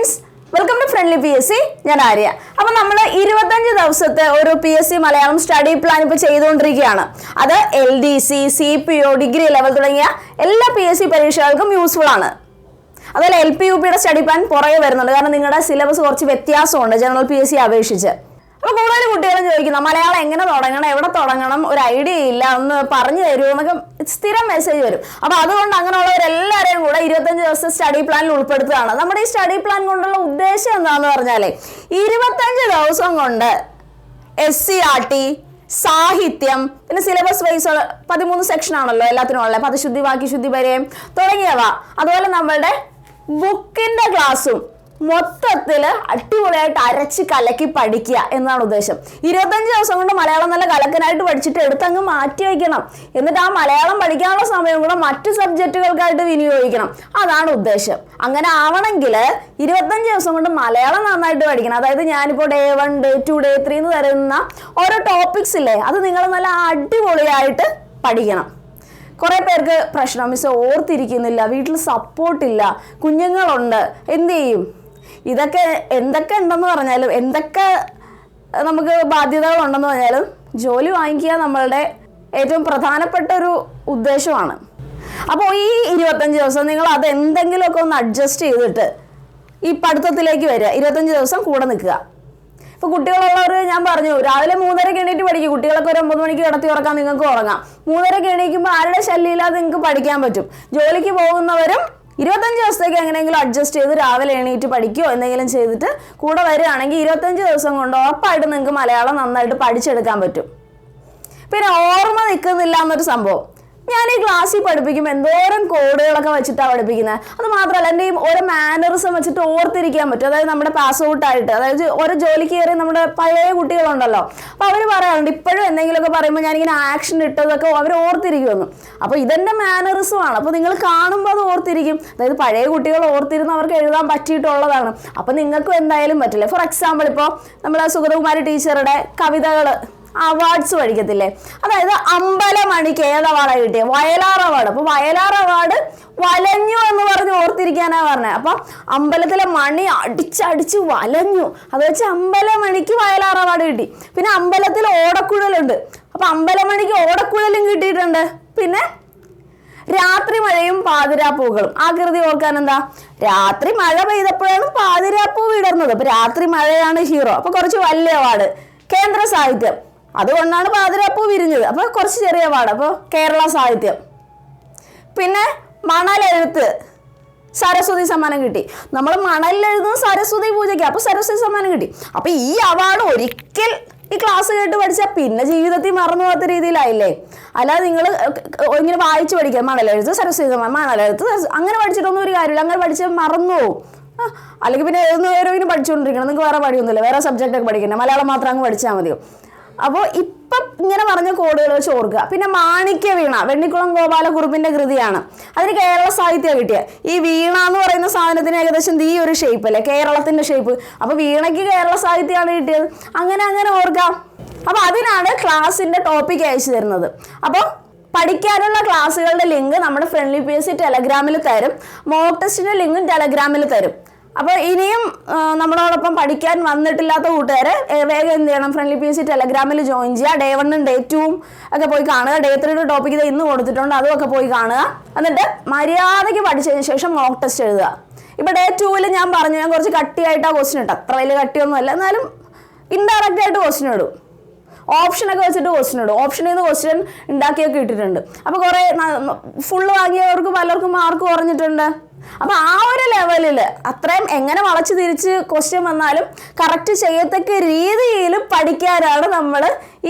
Friends welcome to friendly P S C ഞാൻ ആര്യ. അപ്പം നമ്മൾ ഇരുപത്തഞ്ച് ദിവസത്തെ ഒരു P S C Malayalam study plan ഇപ്പോൾ ചെയ്തുകൊണ്ടിരിക്കുകയാണ്. അത് L D C C P O degree level തുടങ്ങിയ എല്ലാ പി എസ് സി പരീക്ഷകൾക്കും യൂസ്ഫുൾ ആണ്. അതുപോലെ എൽ പി യു പിയുടെ സ്റ്റഡി പ്ലാൻ പുറകെ വരുന്നുണ്ട്. കാരണം നിങ്ങളുടെ സിലബസ് കുറച്ച് വ്യത്യാസമുണ്ട്. ജനറൽ പി എസ് സി അപേക്ഷിച്ച്. അപ്പോൾ കൂടുതൽ കുട്ടികളും ചോദിക്കുന്ന മലയാളം എങ്ങനെ തുടങ്ങണം? എവിടെ തുടങ്ങണം? ഒരു ഐഡിയ ഇല്ല ഒന്ന് പറഞ്ഞു തരുമോ എന്നൊക്കെ സ്ഥിരം മെസ്സേജ് വരും. അപ്പൊ അതുകൊണ്ട് അങ്ങനെയുള്ളവരെല്ലാവരെയും കൂടെ ഇരുപത്തഞ്ച് ദിവസത്തെ സ്റ്റഡി പ്ലാനിൽ ഉൾപ്പെടുത്തുകയാണ്. നമ്മുടെ ഈ സ്റ്റഡി പ്ലാൻ കൊണ്ടുള്ള ഉദ്ദേശം എന്താണെന്ന് പറഞ്ഞാലേ ഇരുപത്തഞ്ച് ദിവസം കൊണ്ട് എസ് സി ആർ ടി സാഹിത്യം പിന്നെ സിലബസ് വൈസ് പതിമൂന്ന് സെക്ഷൻ ആണല്ലോ എല്ലാത്തിനും ഉള്ളത്. പദശുദ്ധി വാക്യശുദ്ധി വരെയും തുടങ്ങിയവ. അതുപോലെ നമ്മളുടെ ബുക്കിന്റെ ക്ലാസ്സും മൊത്തത്തിൽ അടിപൊളിയായിട്ട് അരച്ച് കലക്കി പഠിക്കുക എന്നാണ് ഉദ്ദേശം. ഇരുപത്തഞ്ച് ദിവസം കൊണ്ട് മലയാളം നല്ല കലക്കനായിട്ട് പഠിച്ചിട്ട് എടുത്തങ്ങ് മാറ്റി വയ്ക്കണം. എന്നിട്ട് ആ മലയാളം പഠിക്കാനുള്ള സമയം കൂടെ മറ്റു സബ്ജക്റ്റുകൾക്കായിട്ട് വിനിയോഗിക്കണം. അതാണ് ഉദ്ദേശം. അങ്ങനെ ആവണമെങ്കിൽ ഇരുപത്തഞ്ച് ദിവസം കൊണ്ട് മലയാളം നന്നായിട്ട് പഠിക്കണം. അതായത് ഞാനിപ്പോൾ day one day two day three എന്ന് തരുന്ന ഓരോ ടോപ്പിക്സ് ഇല്ലേ അത് നിങ്ങൾ നല്ല അടിപൊളിയായിട്ട് പഠിക്കണം. കുറേ പേർക്ക് പ്രശ്നം മിസ് ഓർത്തിരിക്കുന്നില്ല വീട്ടിൽ സപ്പോർട്ടില്ല കുഞ്ഞുങ്ങളുണ്ട് എന്ത് ചെയ്യും? ഇതൊക്കെ എന്തൊക്കെ ഉണ്ടെന്ന് പറഞ്ഞാലും എന്തൊക്കെ നമുക്ക് ബാധ്യതകളുണ്ടെന്ന് പറഞ്ഞാലും ജോലി വാങ്ങിക്കുക നമ്മളുടെ ഏറ്റവും പ്രധാനപ്പെട്ട ഒരു ഉദ്ദേശമാണ്. അപ്പോൾ ഈ ഇരുപത്തഞ്ച് ദിവസം നിങ്ങൾ അത് എന്തെങ്കിലുമൊക്കെ ഒന്ന് അഡ്ജസ്റ്റ് ചെയ്തിട്ട് ഈ പഠിത്തത്തിലേക്ക് വരിക. ഇരുപത്തഞ്ച് ദിവസം കൂടെ നിൽക്കുക. ഇപ്പൊ കുട്ടികളുള്ളവർ ഞാൻ പറഞ്ഞു രാവിലെ മൂന്നരക്ക് എണീറ്റ് പഠിക്കും. കുട്ടികളൊക്കെ ഒരു ഒമ്പത് മണിക്ക് കിടത്തി ഉറക്കാൻ നിങ്ങൾക്ക് ഉറങ്ങാം. മൂന്നരക്ക് എണീക്കുമ്പോൾ ആരുടെ ശല്യമില്ലാതെ നിങ്ങൾക്ക് പഠിക്കാൻ പറ്റും. ജോലിക്ക് പോകുന്നവരും ഇരുപത്തഞ്ച് ദിവസത്തേക്ക് എങ്ങനെയെങ്കിലും അഡ്ജസ്റ്റ് ചെയ്ത് രാവിലെ എണീറ്റ് പഠിക്കുകയോ എന്തെങ്കിലും ചെയ്തിട്ട് കൂടെ വരികയാണെങ്കിൽ ഇരുപത്തഞ്ച് ദിവസം കൊണ്ട് ഉറപ്പായിട്ട് നിങ്ങൾക്ക് മലയാളം നന്നായിട്ട് പഠിച്ചെടുക്കാൻ പറ്റും. പിന്നെ ഓർമ്മ നിൽക്കുന്നില്ല എന്നൊരു സംഭവം. ഞാൻ ഈ ക്ലാസ്സിൽ പഠിപ്പിക്കുമ്പോൾ എന്തോരം കോഡുകളൊക്കെ വെച്ചിട്ടാണ് പഠിപ്പിക്കുന്നത് അത് മാത്രമല്ല എന്റെ ഈ ഓരോ മാനറിസം വെച്ചിട്ട് ഓർത്തിരിക്കാൻ പറ്റും. അതായത് നമ്മുടെ പാസ് ഔട്ട് ആയിട്ട് അതായത് ഓരോ ജോലിക്ക് കയറി നമ്മുടെ പഴയ കുട്ടികളുണ്ടല്ലോ. അപ്പോൾ അവർ പറയാറുണ്ട് ഇപ്പോഴും എന്തെങ്കിലുമൊക്കെ പറയുമ്പോൾ ഞാനിങ്ങനെ ആക്ഷൻ ഇട്ടതൊക്കെ അവർ ഓർത്തിരിക്കുമെന്ന്. അപ്പോൾ ഇതെന്റെ മാനറിസമാണ് അപ്പോൾ നിങ്ങൾ കാണുമ്പോൾ അത് ഓർത്തിരിക്കും. അതായത് പഴയ കുട്ടികൾ ഓർത്തിരുന്ന് അവർക്ക് എഴുതാൻ പറ്റിയിട്ടുള്ളതാണ്. അപ്പോൾ നിങ്ങൾക്കും എന്തായാലും പറ്റില്ല. ഫോർ എക്സാമ്പിൾ ഇപ്പോൾ നമ്മളെ സുഗതകുമാരി ടീച്ചറുടെ കവിതകൾ അവാർഡ്സ് മേടിക്കത്തില്ലേ അതായത് അമ്പലമണിക്ക് ഏത് അവാർഡാണ് കിട്ടിയത് വയലാർ അവാർഡ് അപ്പോൾ വയലാർ അവാർഡ് വലഞ്ഞു എന്ന് പറഞ്ഞ് ഓർത്തിരിക്കാനാ പറഞ്ഞത് അപ്പം അമ്പലത്തിലെ മണി അടിച്ചടിച്ച് വലഞ്ഞു. അത് വെച്ച് അമ്പലമണിക്ക് വയലാർ അവാർഡ് കിട്ടി. പിന്നെ അമ്പലത്തിൽ ഓടക്കുഴലുണ്ട്. അപ്പം അമ്പലമണിക്ക് ഓടക്കുഴലും കിട്ടിയിട്ടുണ്ട്. പിന്നെ രാത്രി മഴയും പാതിരാപ്പൂകളും ആകൃതി കൃതി ഓർക്കാൻ എന്താ? രാത്രി മഴ പെയ്തപ്പോഴാണ് പാതിരാപ്പൂ വിടർന്നത്. അപ്പൊ രാത്രി മഴയാണ് ഹീറോ അപ്പൊ കുറച്ച് വലിയ അവാർഡ് കേന്ദ്ര സാഹിത്യം. അതുകൊണ്ടാണ് പാതിരാപ്പൂ വിരിഞ്ഞത്. അപ്പോൾ കുറച്ച് ചെറിയ അവാർഡ് അപ്പോൾ കേരള സാഹിത്യം. പിന്നെ മണലെഴുത്ത്. സരസ്വതി സമ്മാനം കിട്ടി. നമ്മൾ മണലിലെഴുതുന്ന സരസ്വതി പൂജയ്ക്ക് അപ്പോൾ സരസ്വതി സമ്മാനം കിട്ടി. അപ്പോൾ ഈ അവാർഡ് ഒരിക്കൽ ഈ ക്ലാസ് കേട്ട് പഠിച്ചാൽ പിന്നെ ജീവിതത്തിൽ മറന്നു പോകാത്ത രീതിയിലായില്ലേ? അല്ലാതെ നിങ്ങൾ ഇങ്ങനെ വായിച്ച് പഠിക്കുക. മണലെഴുത്ത് സരസ്വതി സമ്മാനം മണലെഴുത്ത് അങ്ങനെ പഠിച്ചിട്ടൊന്നും ഒരു കാര്യമില്ല. അങ്ങനെ പഠിച്ചാൽ മറന്നു പോകും അല്ലെങ്കിൽ പിന്നെ ഏതൊന്നും ഇങ്ങനെ പഠിച്ചുകൊണ്ടിരിക്കണം നിങ്ങൾക്ക് വേറെ പണിയൊന്നുമില്ല. വേറെ സബ്ജക്റ്റൊക്കെ പഠിക്കണം മലയാളം മാത്രം അങ്ങ് പഠിച്ചാൽ മതിയോ? അപ്പോൾ ഇപ്പം ഇങ്ങനെ പറഞ്ഞ കോഡുകൾ വെച്ച് ഓർക്കുക. പിന്നെ മാണിക്യ വീണ വെണ്ണിക്കുളം ഗോപാലകുറുപ്പിന്റെ കൃതിയാണ്. അതിന് കേരള സാഹിത്യം കിട്ടിയ. ഈ വീണ എന്ന് പറയുന്ന സാധനത്തിന് ഏകദേശം ഈ ഒരു ഷേപ്പ് അല്ലേ? കേരളത്തിന്റെ ഷേപ്പ് അപ്പോൾ വീണയ്ക്ക് കേരള സാഹിത്യമാണ് കിട്ടിയത്. അങ്ങനെ അങ്ങനെ ഓർക്കാം അപ്പോൾ അതിനാണ് ക്ലാസ്സിന്റെ ടോപ്പിക് അയച്ചു തരുന്നത്. അപ്പോൾ പഠിക്കാനുള്ള ക്ലാസ്സുകളുടെ ലിങ്ക് നമ്മുടെ ഫ്രണ്ട്ലി പി എസ് സി ടെലഗ്രാമിൽ തരും. മോക്ക് ടെസ്റ്റിന്റെ ലിങ്കും ടെലഗ്രാമിൽ തരും. അപ്പോൾ ഇനിയും നമ്മളോടൊപ്പം പഠിക്കാൻ വന്നിട്ടില്ലാത്ത കൂട്ടുകാരെ വേഗം എന്ത് ചെയ്യണം? ഫ്രണ്ട്ലി പി സി ടെലഗ്രാമിൽ ജോയിൻ ചെയ്യുക ഡേ വണ്ണും ഡേ ടൂവും ഒക്കെ പോയി കാണുക. ഡേ ത്രീയുടെ ടോപ്പിക് ഇത് ഇന്ന് കൊടുത്തിട്ടുണ്ട്. അതും ഒക്കെ പോയി കാണുക. എന്നിട്ട് മര്യാദയ്ക്ക് പഠിച്ചതിന് ശേഷം മോക്ക് ടെസ്റ്റ് എഴുതുക. ഇപ്പോൾ ഡേ ടൂവിൽ ഞാൻ പറഞ്ഞു ഞാൻ കുറച്ച് കട്ടിയായിട്ടാണ് ക്വസ്റ്റ്യൻ ഇട്ടത്. അത്ര വലിയ കട്ടിയൊന്നുമല്ല. എന്നാലും ഇൻഡയറക്റ്റ് ആയിട്ട് ക്വസ്റ്റ്യൻ ഇടും. ഓപ്ഷനൊക്കെ വെച്ചിട്ട് ക്വസ്റ്റ്യൻ ഇടും. ഓപ്ഷനിൽ നിന്ന് ക്വസ്റ്റ്യൻ ഉണ്ടാക്കിയൊക്കെ ഇട്ടിട്ടുണ്ട്. അപ്പോൾ കുറേ ഫുള്ള് വാങ്ങിയവർക്ക് പലർക്കും മാർക്ക് കുറഞ്ഞിട്ടുണ്ട്. അപ്പോൾ ആ ഒരു ലെവലിൽ അത്രയും എങ്ങനെ വളച്ച് തിരിച്ച് ക്വസ്റ്റ്യൻ വന്നാലും കറക്റ്റ് ചെയ്യത്തക്ക രീതിയിൽ പഠിക്കാനാണ് നമ്മൾ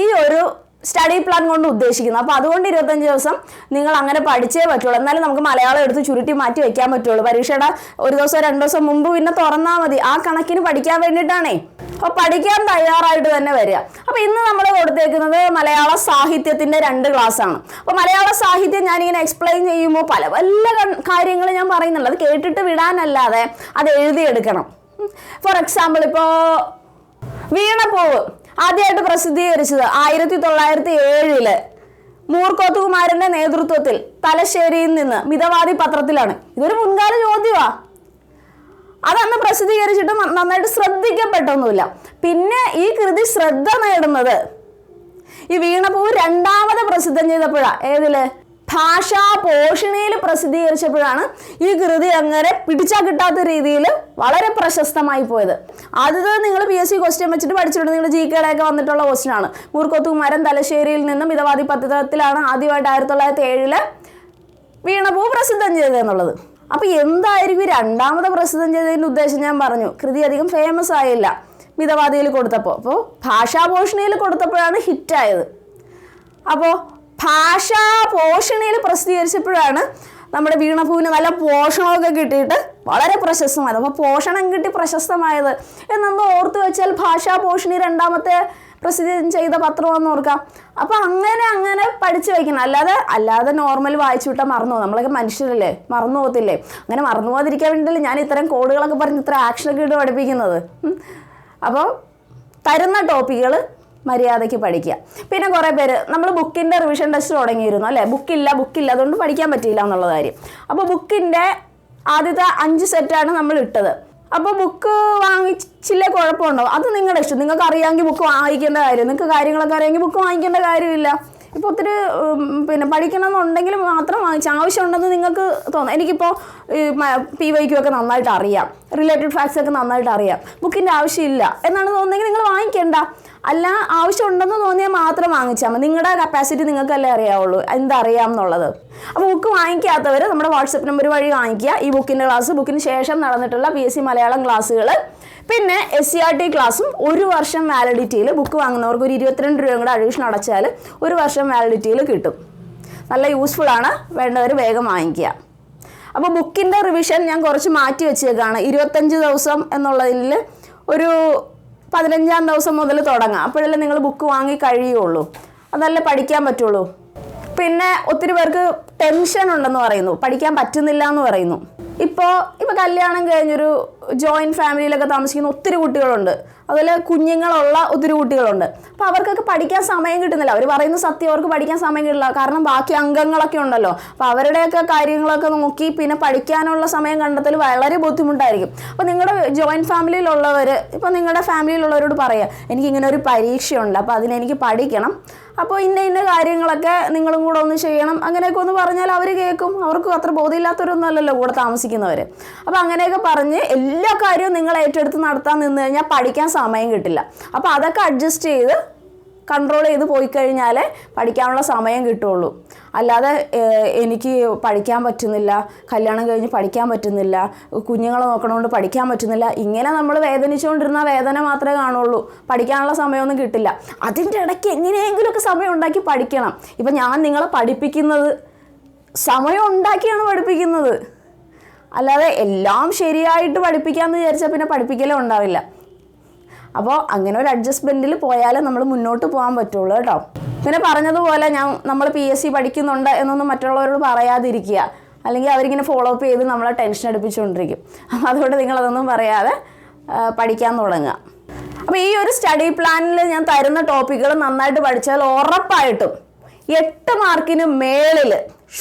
ഈ ഒരു സ്റ്റഡി പ്ലാൻ കൊണ്ട് ഉദ്ദേശിക്കുന്നത് അപ്പോൾ അതുകൊണ്ട് ഇരുപത്തഞ്ച് ദിവസം നിങ്ങൾ അങ്ങനെ പഠിച്ചേ പറ്റുള്ളൂ. എന്നാലും നമുക്ക് മലയാളം എടുത്ത് ചുരുട്ടി മാറ്റി വെക്കാൻ പറ്റുള്ളൂ. പരീക്ഷയുടെ ഒരു ദിവസം രണ്ട് ദിവസം മുമ്പ് പിന്നെ തുറന്നാൽ മതി. ആ കണക്കിന് പഠിക്കാൻ വേണ്ടിയിട്ടാണേ. അപ്പോൾ പഠിക്കാൻ തയ്യാറായിട്ട് തന്നെ വരിക. അപ്പോൾ ഇന്ന് നമ്മൾ കൊടുത്തേക്കുന്നത് മലയാള സാഹിത്യത്തിന്റെ രണ്ട് ക്ലാസ് ആണ്. അപ്പോൾ മലയാള സാഹിത്യം ഞാനിങ്ങനെ എക്സ്പ്ലെയിൻ ചെയ്യുമ്പോൾ പല പല കാര്യങ്ങൾ ഞാൻ പറയുന്നുണ്ട്. അത് കേട്ടിട്ട് വിടാനല്ലാതെ അത് എഴുതിയെടുക്കണം. ഫോർ എക്സാമ്പിൾ ഇപ്പോൾ വീണപ്പൂവ് ആദ്യമായിട്ട് പ്രസിദ്ധീകരിച്ചത് ആയിരത്തി തൊള്ളായിരത്തി ഏഴിൽ മൂർക്കോത്തുകുമാരന്റെ നേതൃത്വത്തിൽ തലശ്ശേരിയിൽ നിന്ന് മിതവാദി പത്രത്തിലാണ്. ഇതൊരു മുൻകാല ചോദ്യമാ. അതന്ന് പ്രസിദ്ധീകരിച്ചിട്ട് നന്നായിട്ട് ശ്രദ്ധിക്കപ്പെട്ടൊന്നുമില്ല. പിന്നെ ഈ കൃതി ശ്രദ്ധ നേടുന്നത് ഈ വീണപ്പൂ രണ്ടാമത് പ്രസിദ്ധം ചെയ്തപ്പോഴാ. ഏതിൽ? ഭാഷാ പോഷണിയിൽ പ്രസിദ്ധീകരിച്ചപ്പോഴാണ് ഈ കൃതി അങ്ങനെ പിടിച്ചാൽ കിട്ടാത്ത രീതിയിൽ വളരെ പ്രശസ്തമായി പോയത്. ആദ്യത്തെ നിങ്ങൾ പി എസ് സി ക്വസ്റ്റ്യൻ വെച്ചിട്ട് പഠിച്ചിട്ടുണ്ട്. നിങ്ങൾ ജി കെയുടെയൊക്കെ വന്നിട്ടുള്ള ക്വസ്റ്റ്യൻ ആണ്. മൂർക്കോത്തുകുമാരൻ തലശ്ശേരിയിൽ നിന്നും മിതവാദി പത്രത്തിലാണ് ആദ്യമായിട്ട് ആയിരത്തി തൊള്ളായിരത്തി ഏഴിൽ വീണപൂ പ്രസിദ്ധം ചെയ്തതെന്നുള്ളത് അപ്പൊ എന്തായിരിക്കും രണ്ടാമത് പ്രസിദ്ധം ചെയ്തതിന്റെ ഉദ്ദേശം ഞാൻ പറഞ്ഞു. കൃതി അധികം ഫേമസ് ആയില്ല. മിതവാദിയിൽ കൊടുത്തപ്പോൾ അപ്പോൾ ഭാഷാഭൂഷണിയിൽ കൊടുത്തപ്പോഴാണ് ഹിറ്റായത് അപ്പോൾ ഭാഷാ പോഷണയിൽ പ്രസിദ്ധീകരിച്ചപ്പോഴാണ് നമ്മുടെ വീണഭൂവിന് നല്ല പോഷണമൊക്കെ കിട്ടിയിട്ട് വളരെ പ്രശസ്തമായത്. അപ്പോൾ പോഷണം കിട്ടി പ്രശസ്തമായത് എന്നൊന്ന് ഓർത്ത് വെച്ചാൽ ഭാഷാ പോഷണി രണ്ടാമത്തെ പ്രസിദ്ധം ചെയ്ത പത്രമെന്ന് ഓർക്കാം. അപ്പോൾ അങ്ങനെ അങ്ങനെ പഠിച്ചു വയ്ക്കണം. അല്ലാതെ അല്ലാതെ നോർമൽ വായിച്ചു വിട്ടാൽ മറന്നു പോകും. നമ്മളൊക്കെ മനുഷ്യരല്ലേ? മറന്നു പോകത്തില്ലേ? അങ്ങനെ മറന്നു പോകാതിരിക്കാൻ വേണ്ടിയില്ല ഞാൻ ഇത്തരം കോഡുകളൊക്കെ പറഞ്ഞ് ഇത്ര ആക്ഷനൊക്കെ ഇട്ട് പഠിപ്പിക്കുന്നത്. അപ്പോൾ തരുന്ന ടോപ്പിക്കുകൾ മര്യാദയ്ക്ക് പഠിക്കുക. പിന്നെ കുറേ പേര് നമ്മൾ ബുക്കിന്റെ റിവിഷൻ ടെസ്റ്റ് തുടങ്ങിയിരുന്നു അല്ലേ? ബുക്കില്ല ബുക്കില്ല അതുകൊണ്ട് പഠിക്കാൻ പറ്റിയില്ല എന്നുള്ള കാര്യം. അപ്പോൾ ബുക്കിന്റെ ആദ്യത്തെ അഞ്ച് സെറ്റാണ് നമ്മൾ ഇട്ടത്. അപ്പോൾ ബുക്ക് വാങ്ങിച്ചില്ലേ കുഴപ്പമുണ്ടോ? അത് നിങ്ങളുടെ ഇഷ്ടം. നിങ്ങൾക്ക് അറിയാമെങ്കിൽ ബുക്ക് വാങ്ങിക്കേണ്ട കാര്യം നിങ്ങൾക്ക് കാര്യങ്ങളൊക്കെ അറിയാമെങ്കിൽ ബുക്ക് വാങ്ങിക്കേണ്ട കാര്യമില്ല. ഇപ്പോൾ ഒത്തിരി പിന്നെ പഠിക്കണമെന്നുണ്ടെങ്കിൽ മാത്രം ആവശ്യമുണ്ടെന്ന് നിങ്ങൾക്ക് തോന്നാം. എനിക്കിപ്പോൾ പി വൈക്കുമൊക്കെ നന്നായിട്ട് അറിയാം. റിലേറ്റഡ് ഫാക്ട്സ് ഒക്കെ നന്നായിട്ട് അറിയാം. ബുക്കിന്റെ ആവശ്യമില്ല എന്നാണ് തോന്നുന്നെങ്കിൽ നിങ്ങൾ വാങ്ങിക്കേണ്ട. അല്ല ആവശ്യമുണ്ടെന്ന് തോന്നിയാൽ മാത്രം വാങ്ങിച്ചാൽ മതി. നിങ്ങളുടെ കപ്പാസിറ്റി നിങ്ങൾക്കല്ലേ അറിയാവുള്ളൂ. എന്തറിയാം എന്നുള്ളത് അപ്പോൾ ബുക്ക് വാങ്ങിക്കാത്തവർ നമ്മുടെ വാട്സപ്പ് നമ്പർ വഴി വാങ്ങിക്കുക. ഈ ബുക്കിന്റെ ക്ലാസ് ബുക്കിന് ശേഷം നടന്നിട്ടുള്ള പി എസ് സി മലയാളം ക്ലാസ്സുകൾ പിന്നെ എസ് സി ആർ ടി ക്ലാസ്സും ഒരു വർഷം വാലിഡിറ്റിയിൽ ബുക്ക് വാങ്ങുന്നവർക്ക് ഒരു ഇരുപത്തിരണ്ട് രൂപയും കൂടെ അഡീഷൻ അടച്ചാൽ ഒരു വർഷം വാലിഡിറ്റിയിൽ കിട്ടും. നല്ല യൂസ്ഫുൾ ആണ്. വേണ്ടവർ വേഗം വാങ്ങിക്കുക. അപ്പോൾ ബുക്കിന്റെ റിവിഷൻ ഞാൻ കുറച്ച് മാറ്റി വെച്ചേക്കാണ്. ഇരുപത്തഞ്ച് ദിവസം എന്നുള്ളതിൽ ഒരു പതിനഞ്ചാം ദിവസം മുതൽ തുടങ്ങാം. അപ്പോഴല്ലേ നിങ്ങൾ ബുക്ക് വാങ്ങി കഴിയുള്ളൂ. അതല്ലേ പഠിക്കാൻ പറ്റുള്ളൂ. പിന്നെ ഒത്തിരി പേർക്ക് ടെൻഷൻ ഉണ്ടെന്ന് പറയുന്നു. പഠിക്കാൻ പറ്റുന്നില്ല എന്ന് പറയുന്നു. ഇപ്പോൾ ഇപ്പോൾ കല്യാണം കഴിഞ്ഞൊരു ജോയിന്റ് ഫാമിലിയിലൊക്കെ താമസിക്കുന്ന ഒത്തിരി കുട്ടികളുണ്ട്. അതുപോലെ കുഞ്ഞുങ്ങളുള്ള ഒത്തിരി കുട്ടികളുണ്ട്. അപ്പോൾ അവർക്കൊക്കെ പഠിക്കാൻ സമയം കിട്ടുന്നില്ല. അവർ പറയുന്ന സത്യം അവർക്ക് പഠിക്കാൻ സമയം കിട്ടില്ല. കാരണം ബാക്കി അംഗങ്ങളൊക്കെ ഉണ്ടല്ലോ. അപ്പോൾ അവരുടെയൊക്കെ കാര്യങ്ങളൊക്കെ നോക്കി പിന്നെ പഠിക്കാനുള്ള സമയം കണ്ടെത്തൽ വളരെ ബുദ്ധിമുട്ടായിരിക്കും. അപ്പോൾ നിങ്ങളുടെ ജോയിന്റ് ഫാമിലിയിലുള്ളവർ ഇപ്പോൾ നിങ്ങളുടെ ഫാമിലിയിലുള്ളവരോട് പറയുക എനിക്കിങ്ങനെ ഒരു പരീക്ഷയുണ്ട് അപ്പോൾ അതിനെനിക്ക് പഠിക്കണം. അപ്പോൾ ഇന്ന ഇന്ന കാര്യങ്ങളൊക്കെ നിങ്ങളും കൂടെ ഒന്ന് ചെയ്യണം. അങ്ങനെയൊക്കെ ഒന്ന് പറഞ്ഞാൽ അവർ കേൾക്കും. അവർക്കും അത്ര ബോധമില്ലാത്തവരൊന്നും അല്ലല്ലോ കൂടെ താമസിക്കുന്നവർ അപ്പോൾ അങ്ങനെയൊക്കെ പറഞ്ഞ് എല്ലാ കാര്യവും നിങ്ങൾ ഏറ്റെടുത്ത് നടത്താൻ നിന്ന് കഴിഞ്ഞാൽ പഠിക്കാൻ സമയം കിട്ടില്ല. അപ്പോൾ അതൊക്കെ അഡ്ജസ്റ്റ് ചെയ്ത് കൺട്രോൾ ചെയ്ത് പോയി കഴിഞ്ഞാൽ പഠിക്കാനുള്ള സമയം കിട്ടുള്ളൂ. അല്ലാതെ എനിക്ക് പഠിക്കാൻ പറ്റുന്നില്ല കല്യാണം കഴിഞ്ഞ് പഠിക്കാൻ പറ്റുന്നില്ല കുഞ്ഞുങ്ങളെ നോക്കണോണ്ട് പഠിക്കാൻ പറ്റുന്നില്ല ഇങ്ങനെ നമ്മൾ വേദനിച്ചുകൊണ്ടിരുന്ന വേദന മാത്രമേ കാണുള്ളൂ. പഠിക്കാനുള്ള സമയമൊന്നും കിട്ടില്ല. അതിന്റെ ഇടയ്ക്ക് എങ്ങനെയെങ്കിലുമൊക്കെ സമയം ഉണ്ടാക്കി പഠിക്കണം. ഇപ്പം ഞാൻ നിങ്ങളെ പഠിപ്പിക്കുന്നത് സമയം ഉണ്ടാക്കിയാണ് പഠിപ്പിക്കുന്നത്. അല്ലാതെ എല്ലാം ശരിയായിട്ട് പഠിപ്പിക്കാമെന്ന് വിചാരിച്ചാൽ പിന്നെ പഠിപ്പിക്കലേ ഉണ്ടാവില്ല. അപ്പോൾ അങ്ങനെ ഒരു അഡ്ജസ്റ്റ്മെന്റിൽ പോയാലേ നമ്മൾ മുന്നോട്ട് പോകാൻ പറ്റുള്ളൂ കേട്ടോ. പിന്നെ പറഞ്ഞതുപോലെ ഞാൻ നമ്മൾ പി എസ് സി പഠിക്കുന്നുണ്ട് എന്നൊന്നും മറ്റുള്ളവരോട് പറയാതിരിക്കുക. അല്ലെങ്കിൽ അവരിങ്ങനെ ഫോളോ അപ്പ് ചെയ്ത് നമ്മളെ ടെൻഷൻ അടുപ്പിച്ചുകൊണ്ടിരിക്കും. അപ്പോൾ അതുകൊണ്ട് നിങ്ങളതൊന്നും പറയാതെ പഠിക്കാൻ തുടങ്ങുക. അപ്പോൾ ഈ ഒരു സ്റ്റഡി പ്ലാനിൽ ഞാൻ തരുന്ന ടോപ്പിക്കുകൾ നന്നായിട്ട് പഠിച്ചാൽ ഉറപ്പായിട്ടും എട്ട് മാർക്കിന് മേളിൽ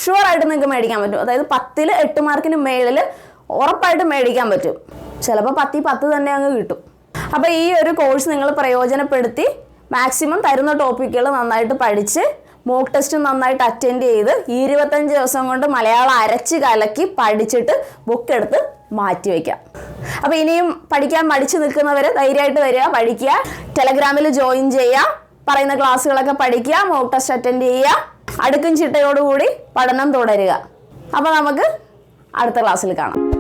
ഷുവറായിട്ട് നിങ്ങൾക്ക് മേടിക്കാൻ പറ്റും. അതായത് പത്തിൽ എട്ട് മാർക്കിന് മേളിൽ ഉറപ്പായിട്ട് മേടിക്കാൻ പറ്റും. ചിലപ്പോൾ പത്തി പത്ത് തന്നെ അങ്ങ് കിട്ടും. അപ്പോൾ ഈ ഒരു കോഴ്സ് നിങ്ങൾ പ്രയോജനപ്പെടുത്തി മാക്സിമം തരുന്ന ടോപ്പിക്കുകൾ നന്നായിട്ട് പഠിച്ച് മോക്ക് ടെസ്റ്റ് നന്നായിട്ട് അറ്റൻഡ് ചെയ്ത് ഇരുപത്തഞ്ച് ദിവസം കൊണ്ട് മലയാളം അരച്ച് കലക്കി പഠിച്ചിട്ട് ബുക്ക് എടുത്ത് മാറ്റി വയ്ക്കാം അപ്പോൾ ഇനിയും പഠിക്കാൻ മടിച്ചു നിൽക്കുന്നവർ ധൈര്യമായിട്ട് വരിക പഠിക്കുക ടെലഗ്രാമിൽ ജോയിൻ ചെയ്യുക പറയുന്ന ക്ലാസ്സുകളൊക്കെ പഠിക്കുക മോക്ക് ടെസ്റ്റ് അറ്റൻഡ് ചെയ്യുക. അടുക്കും ചിട്ടയോടുകൂടി പഠനം തുടരുക. അപ്പോൾ നമുക്ക് അടുത്ത ക്ലാസ്സിൽ കാണാം.